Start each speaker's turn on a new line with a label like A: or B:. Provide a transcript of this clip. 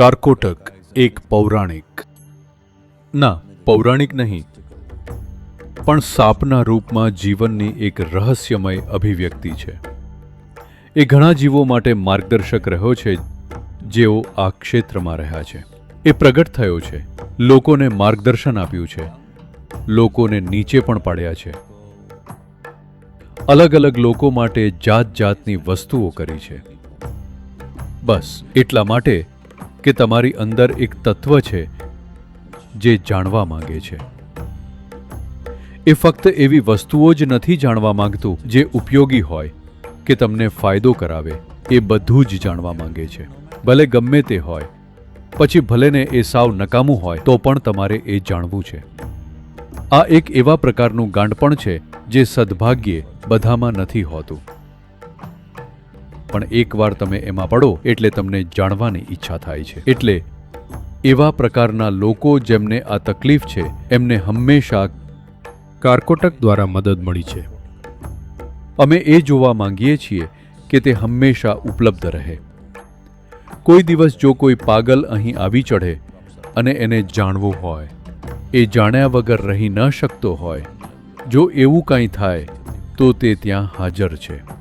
A: કારકોટક, એક પૌરાણિક. ના, પૌરાણિક નહીં. પણ સાપના રૂપમાં જીવનની એક રહસ્યમય અભિવ્યક્તિ છે. એ ઘણા જીવો માટે માર્ગદર્શક રહ્યો છે, જેઓ આ ક્ષેત્રમાં રહ્યા છે. એ પ્રગટ થયો છે. લોકોને માર્ગદર્શન આપ્યું છે. લોકોને નીચે પણ પાડ્યા છે. અલગ અલગ લોકો માટે જાત જાતની વસ્તુઓ કરી છે. બસ, એટલા માટે કે તમારી અંદર એક તત્વ છે જે જાણવા માંગે છે. એ ફક્ત એવી વસ્તુઓ જ નથી જાણવા માંગતું જે ઉપયોગી હોય કે તમને ફાયદો કરાવે, એ બધું જ જાણવા માંગે છે. ભલે ગમે તે હોય, પછી ભલેને એ સાવ નકામું હોય, તો પણ તમારે એ જાણવું છે. આ એક એવા પ્રકારનું ગાંડપણ છે જે સદભાગ્યે બધામાં નથી હોતું. પણ એકવાર તમે એમાં પડો એટલે તમને જાણવાની ઈચ્છા થાય છે. એટલે એવા પ્રકારના લોકો જેમને આ તકલીફ છે, એમને હંમેશા
B: કારકોટક દ્વારા મદદ મળી છે.
A: અમે એ જોવા માંગીએ છીએ કે તે હંમેશા ઉપલબ્ધ રહે. કોઈ દિવસ જો કોઈ પાગલ અહીં આવી ચઢે અને એને જાણવું હોય, એ જાણ્યા વગર રહી ન શકતો હોય, જો એવું કાંઈ થાય, તો તે ત્યાં હાજર છે.